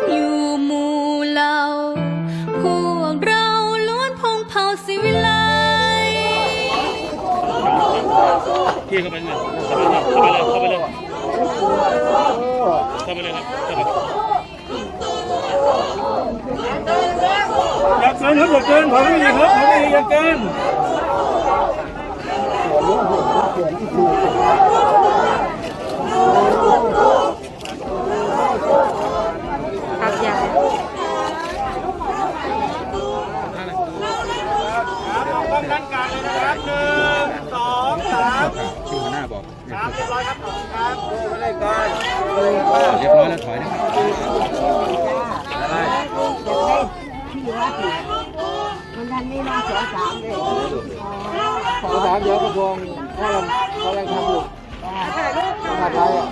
มอยู่หมู่เหล่าพวกเราล้วนพงเผ่าศิวิไลพี่เข้าไปเลยเข้าไปเลยเข้าไปเลยเข้าไปเลยครับเข้าไปเลยอยากเกินครับอยากเกินผมไม่ดีครับผมไม่ดีอยากเกิน ครับยาย ป้องกันการเลยนะครับหนึ่งสองสาม ชื่อหัวหน้าบอก ครับ เรียบร้อยครับขอบคุณครับไม่ได้ก่อนเรียบร้อยแล้วถอยนะครับมันทันนี่มาสองสามเลยขอถามเดี๋ยวกระทรวงเขากำลังเขากำลังทำอยู่มหาดไทยอะ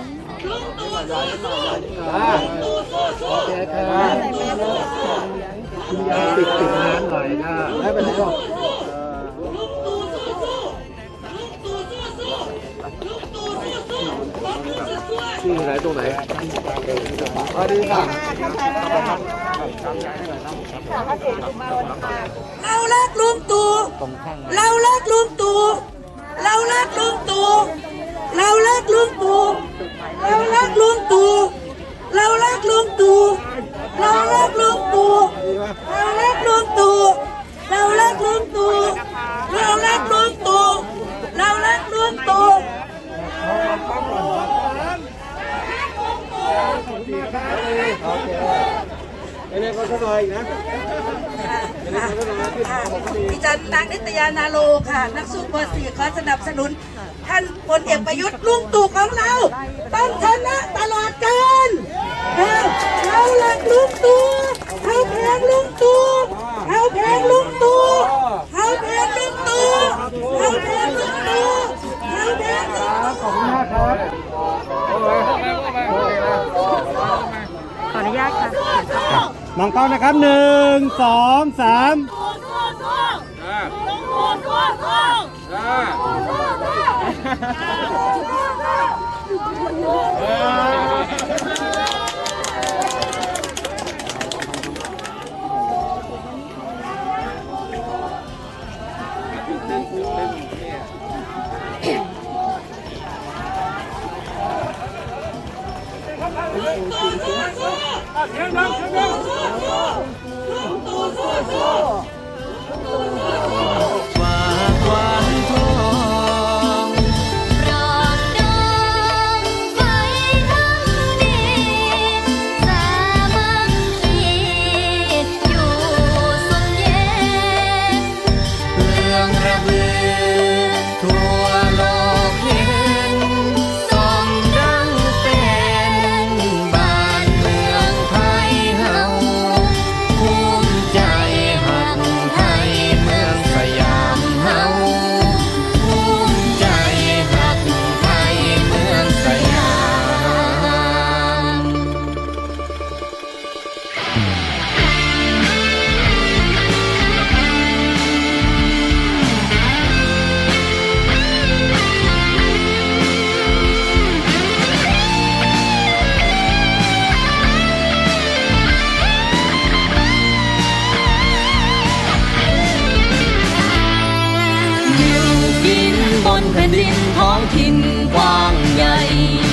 อ่าโอเคครับคุณยายติดติดน้ำหน่อยนะไม่เป็นไรหรอก ที่ไหนตรงไหนสวัสดีค่ะเรารักลุงตู่เรารักลุงตู่เรารักลุงตู่เรารักลุงตู่เรารักลุงตู่เรารักลุงตู่เรารักลุงตู่เรารักลุงตู่เรารักลุงตู่เรารักลุงตู่เรารักลุงตู่ โอเคเรียกเขาสักหน่อยอีกนะดิฉันนางนิตยานาโลค่ะ นักสู้เบอร์สี่ขอสนับสนุน ท่านพลเอกประยุทธ์ลุงตู่ของเรา ต้องชนะตลอดกาลเราเราหลักลุงตู่เขาแพงลุงตู่เขาแพงลุงตู่เขาแพงลุงตู่เขาแพงลุงตู่เขาแพงลุงตู่ ขอบคุณมากครับโอเคโอเคนะ ขออนุญาตค่ะ มองกล้องนะครับหนึ่งสองสามอยู่ 수! 수! 수! 수! 수! 수! 수! นบนแผ่นดินท้องถิ่นกว้างใหญ่